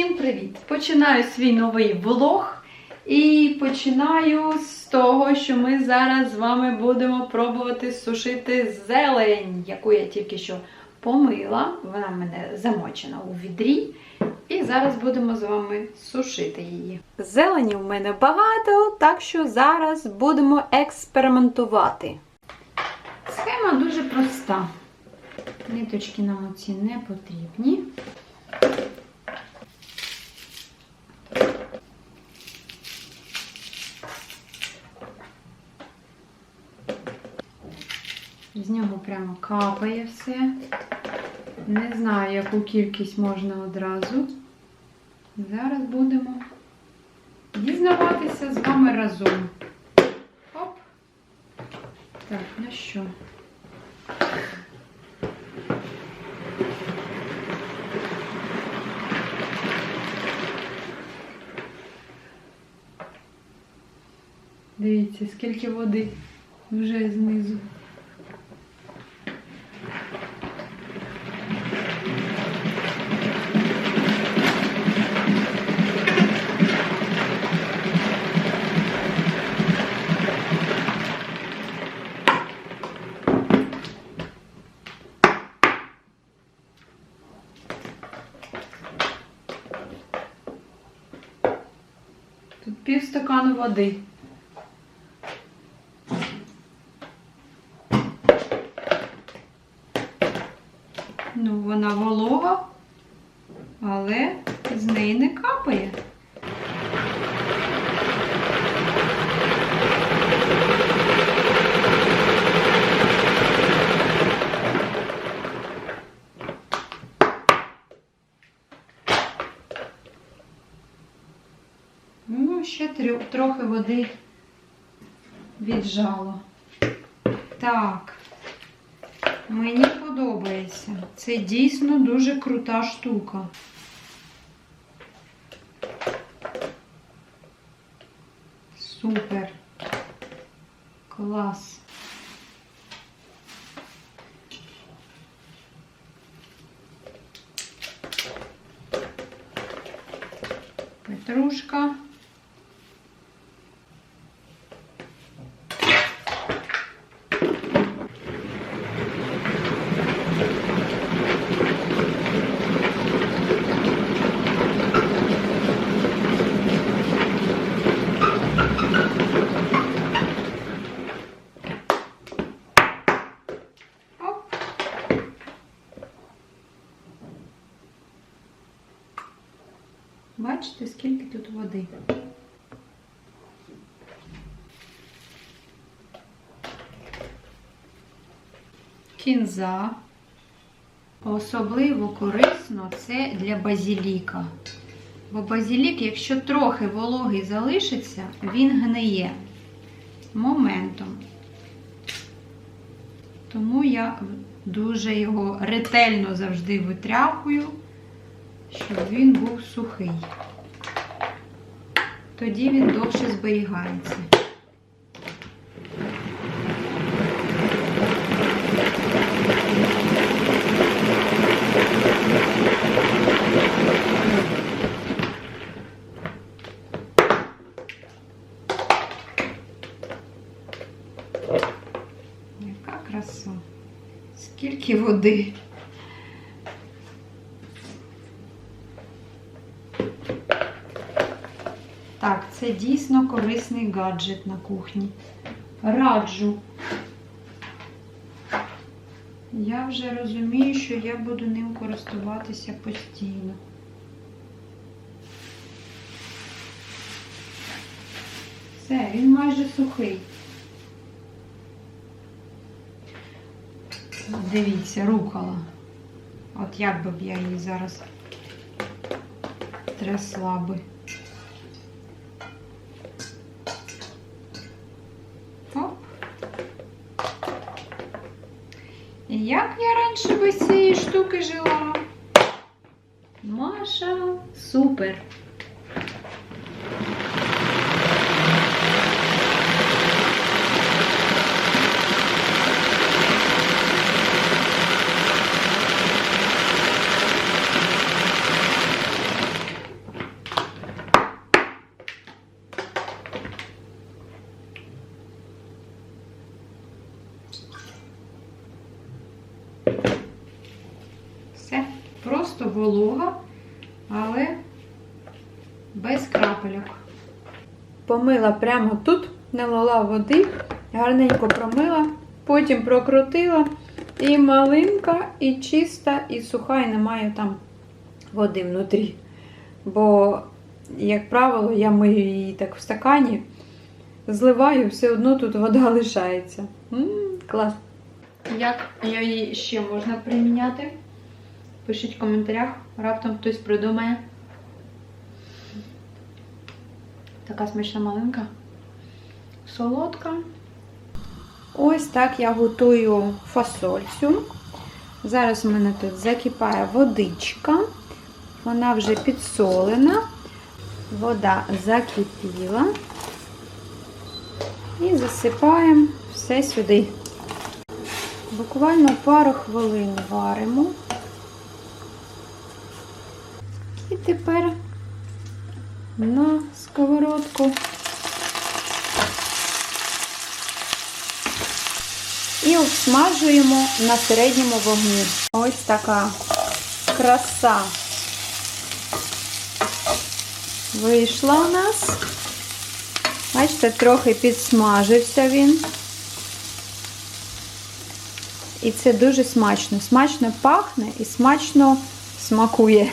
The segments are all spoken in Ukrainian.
Всім привіт! Починаю свій новий влог. І починаю з того, що ми зараз з вами будемо пробувати сушити зелень, яку я тільки що помила. Вона в мене замочена у відрі. І зараз будемо з вами сушити її. Зелені в мене багато, так що зараз будемо експериментувати. Схема дуже проста. Ниточки нам оці не потрібні. З нього прямо капає все. Не знаю, яку кількість можна одразу. Зараз будемо дізнаватися з вами разом. Оп. Так, ну що? Дивіться, скільки води вже знизу. Пів стакану води. Ну, вона волога, але з неї не капає. Ну, ще трьох- трохи води віджало. Так. Мені подобається. Це дійсно дуже крута штука. Супер. Клас. Петрушка. Оп. Бачите, скільки тут води? Кінза. Особливо корисно це для базіліка. Бо базілік, якщо трохи вологий залишиться, він гниє моментом. Тому я дуже його ретельно завжди витряхую, щоб він був сухий. Тоді він довше зберігається. Яка краса. Скільки води. Так, це дійсно корисний гаджет на кухні. Раджу. Я вже розумію, що я буду ним користуватися постійно. Все, він майже сухий. Дивіться, рукола. От як би б я її зараз трясла би. Оп. І як я раніше без цієї штуки жила? Маша, супер. волога, але без крапельок. Помила прямо тут, налила води, гарненько промила, потім прокрутила. І малинка, і чиста, і суха, і немає там води внутрі. Бо, як правило, я мию її так в стакані, зливаю, все одно тут вода лишається. М, клас. Як її ще можна приміняти? Пишіть в коментарях, раптом хтось придумає. Така смачна малинка. Солодка. Ось так я готую фасольцю. Зараз у мене тут закипає водичка. Вона вже підсолена. Вода закипіла. І засипаємо все сюди. Буквально пару хвилин варимо. І тепер на сковородку. І обсмажуємо на середньому вогні. Ось така краса вийшла у нас. Бачите, трохи підсмажився він. І це дуже смачно. Смачно пахне і смачно смакує.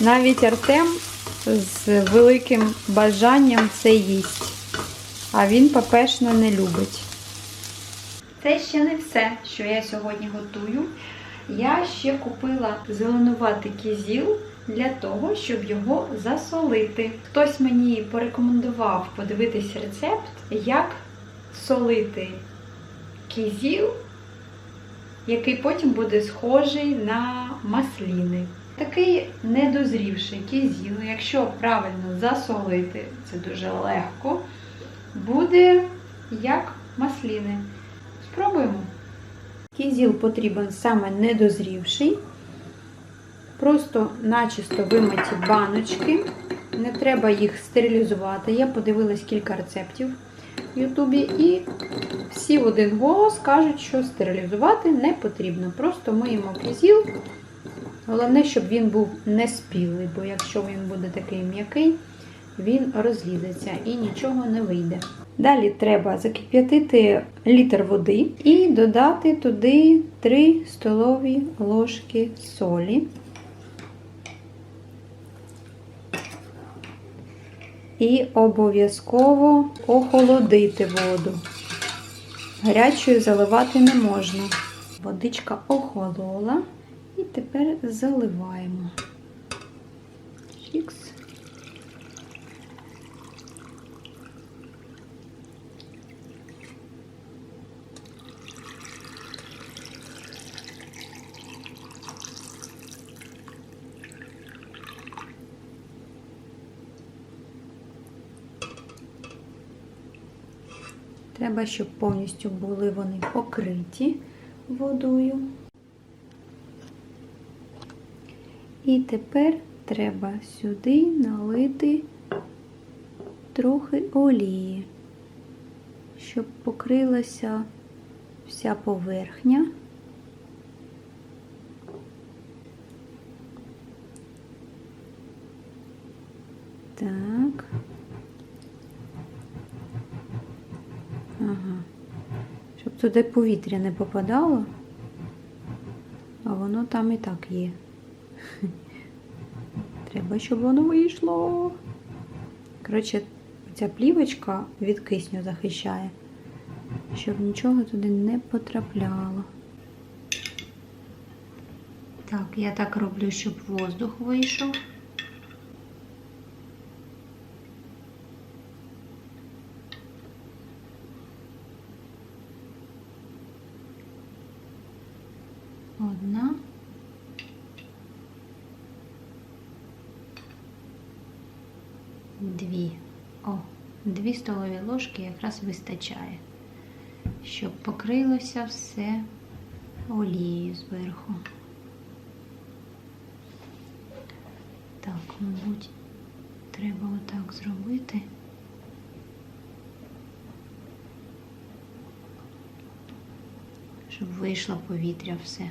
Навіть Артем з великим бажанням це їсть. А він папешно не любить. Це ще не все, що я сьогодні готую. Я ще купила зеленуватий кізіл для того, щоб його засолити. Хтось мені порекомендував подивитись рецепт, як солити кізіл, який потім буде схожий на масліни. Такий недозрівший кізіл, якщо правильно засолити, це дуже легко, буде як масліни. Спробуємо. Кізіл потрібен саме недозрівший. Просто начисто вимиті баночки. Не треба їх стерилізувати. Я подивилась кілька рецептів в Ютубі, і всі в один голос кажуть, що стерилізувати не потрібно. Просто миємо кізіл. Головне, щоб він був не спілий, бо якщо він буде такий м'який, він розлізеться і нічого не вийде. Далі треба закип'ятити літр води і додати туди 3 столові ложки солі. І обов'язково охолодити воду. Гарячою заливати не можна. Водичка охолола. І тепер заливаємо. Чікс. Треба, щоб повністю були вони покриті водою. І тепер треба сюди налити трохи олії, щоб покрилася вся поверхня. Так. Ага. Щоб туди повітря не попадало, а воно там і так є. Треба, щоб воно вийшло. Коротше, ця плівочка від кисню захищає, щоб нічого туди не потрапляло. Так, я так роблю, щоб воздух вийшов. Дві столові ложки якраз вистачає, щоб покрилося все олією зверху. Так, мабуть, треба отак зробити. Щоб вийшло повітря все.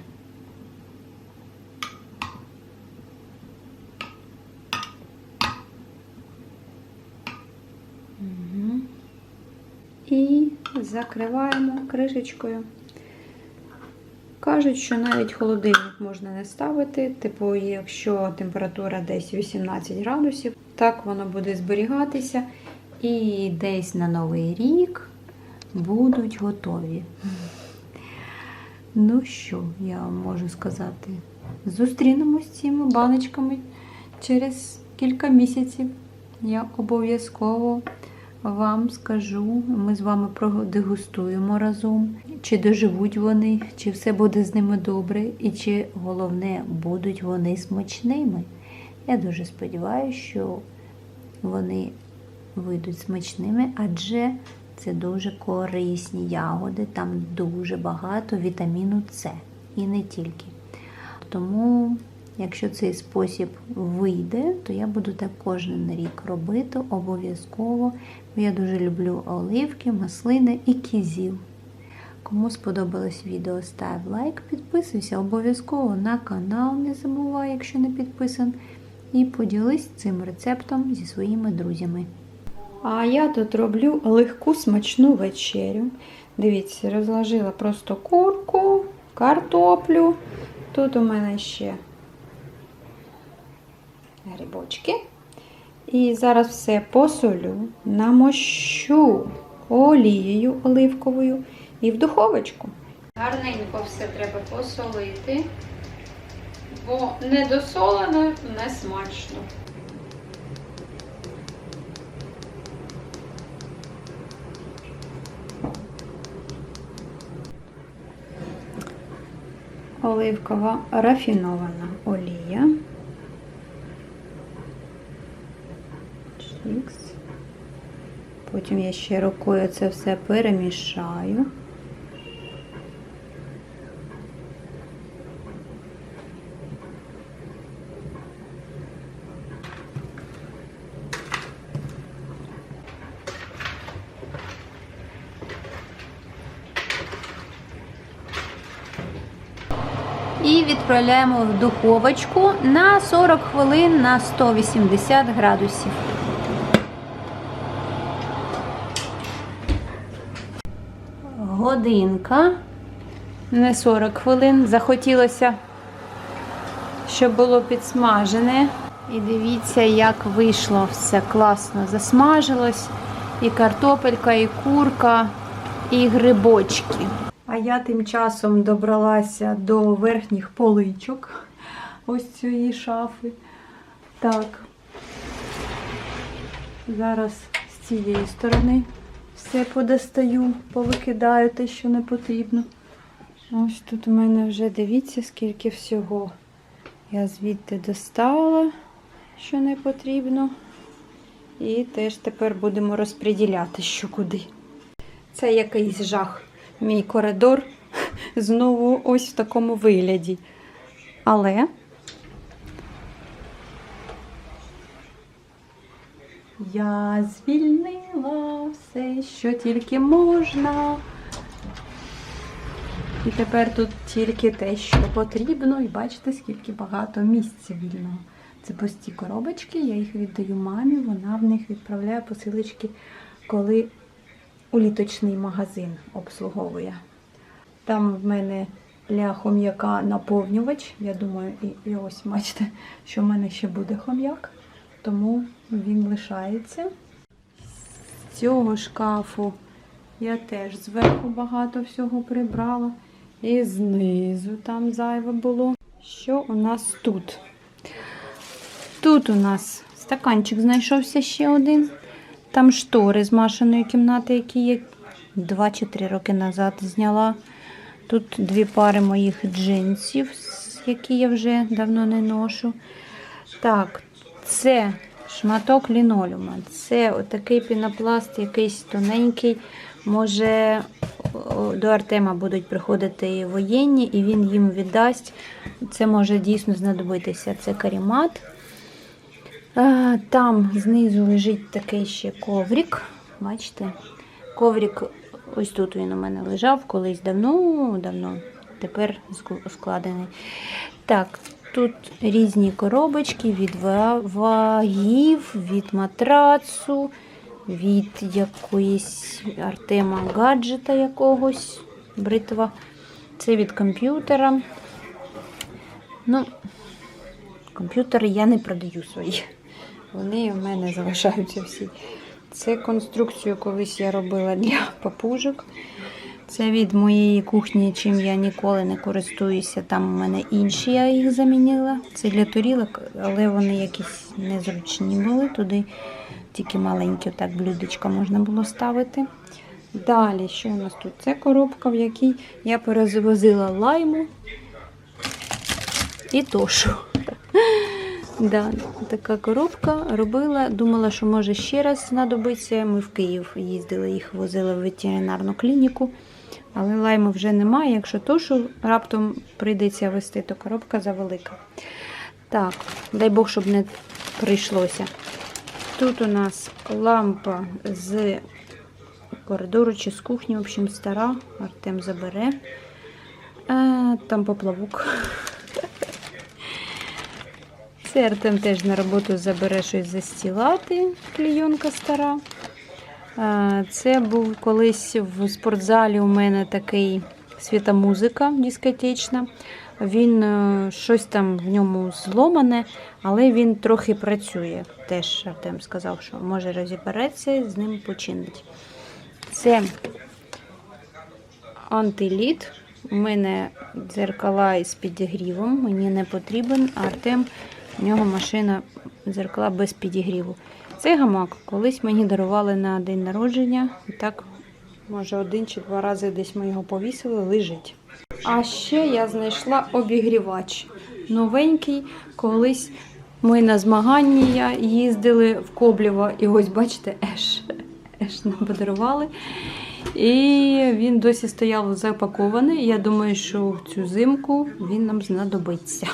Закриваємо кришечкою. Кажуть, що навіть холодильник можна не ставити, типу, якщо температура десь 18 градусів, так воно буде зберігатися. І десь на Новий рік будуть готові. Ну що, я вам можу сказати, зустрінемось з цими баночками через кілька місяців. Я обов'язково вам скажу, ми з вами продегустуємо разом, чи доживуть вони, чи все буде з ними добре, і чи головне, будуть вони смачними. Я дуже сподіваюся, що вони вийдуть смачними, адже це дуже корисні ягоди, там дуже багато вітаміну С і не тільки. Тому, якщо цей спосіб вийде, то я буду так кожен рік робити обов'язково. Я дуже люблю оливки, маслини і кізіл. Кому сподобалось відео, став лайк, підписуйся обов'язково на канал, не забувай, якщо не підписан. І поділись цим рецептом зі своїми друзями. А я тут роблю легку смачну вечерю. Дивіться, розложила просто курку, картоплю. Тут у мене ще грибочки. І зараз все посолю, намощу олією оливковою і в духовочку. Гарненько все треба посолити, бо недосолено не смачно. Оливкова рафінована олія. Чікс. Потім я ще рукою це все перемішаю. І відправляємо в духовочку на 40 хвилин на 180 градусів. Годинка. Не 40 хвилин. Захотілося, щоб було підсмажене. І дивіться, як вийшло все класно засмажилось. І картопелька, і курка, і грибочки. А я тим часом добралася до верхніх поличок ось цієї шафи. Так, зараз з цієї сторони все подостаю, повикидаю те, що не потрібно. Ось тут у мене вже дивіться, скільки всього. Я звідти достала, що не потрібно. І теж тепер будемо розподіляти, що куди. Це якийсь жах. Мій коридор знову ось в такому вигляді. Але я звільнила все, що тільки можна. І тепер тут тільки те, що потрібно, і бачите, скільки багато місця вільного. Це пусті коробочки, я їх віддаю мамі, вона в них відправляє посилочки, коли уліточний магазин обслуговує. Там в мене для хом'яка наповнювач. Я думаю, і, і ось бачите, що в мене ще буде хом'як, тому він лишається. Цього шкафу я теж зверху багато всього прибрала. І знизу там зайве було. Що у нас тут? Тут у нас стаканчик знайшовся ще один. Там штори з Машиної кімнати, які я 2 чи 3 роки назад зняла. Тут дві пари моїх джинсів, які я вже давно не ношу. Так, це шматок лінолеума. Це отакий пінопласт, якийсь тоненький. Може, до Артема будуть приходити воєнні, і він їм віддасть. Це може дійсно знадобитися. Це карімат. Там знизу лежить такий ще коврик. Бачите? Коврик, ось тут він у мене лежав колись давно-давно, тепер складений. Так, тут різні коробочки від вагів, від матрацу, від якоїсь Артема гаджета якогось. Бритва. Це від комп'ютера. Ну, комп'ютери я не продаю свої. Вони в мене залишаються всі. Це конструкцію колись я робила для папужок. Це від моєї кухні, чим я ніколи не користуюся. Там у мене інші, я їх замінила. Це для турілок, але вони якісь незручні були. Туди тільки маленькі так блюдечка можна було ставити. Далі, що у нас тут? Це коробка, в якій я перевозила лайму і тошу. Да, така коробка робила. Думала, що може ще раз знадобиться. Ми в Київ їздили, їх возили в ветеринарну клініку. Але лайму вже немає. Якщо тошу раптом прийдеться вести, то коробка завелика. Так, дай Бог, щоб не прийшлося. Тут у нас лампа з коридору чи з кухні, в общем, стара. Артем забере. А, там поплавок. Це Артем теж на роботу забере щось застілати, клійонка стара. Це був колись в спортзалі у мене такий світомузика дискотечна. Він е, щось там в ньому зломане, але він трохи працює. Теж Артем сказав, що може розібереться з ним починить. Це антиліт. У мене дзеркала із підігрівом, мені не потрібен, Артем, у нього машина дзеркала без підігріву. Це гамак. Колись мені дарували на день народження. І так, може, один чи два рази десь ми його повісили, лежить. А ще я знайшла обігрівач. Новенький. Колись ми на змагання їздили в Коблєво. І ось, бачите, Еш. Еш нам подарували. І він досі стояв запакований. Я думаю, що в цю зимку він нам знадобиться.